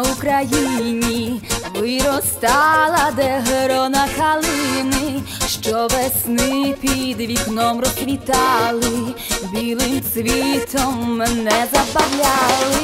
Україні. Виростала, де грона калини, що весни під вікном розквітали, білим цвітом мене забавляли,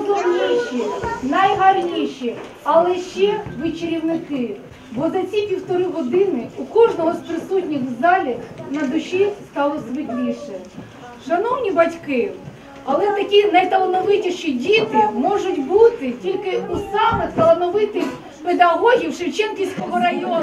найрозумніші, найгарніші, але ще ви чарівники. Бо за ці півтори години у кожного з присутніх в залі на душі стало світліше. Шановні батьки, але такі найталановитіші діти можуть бути тільки у самих талановитих педагогів Шевченківського району.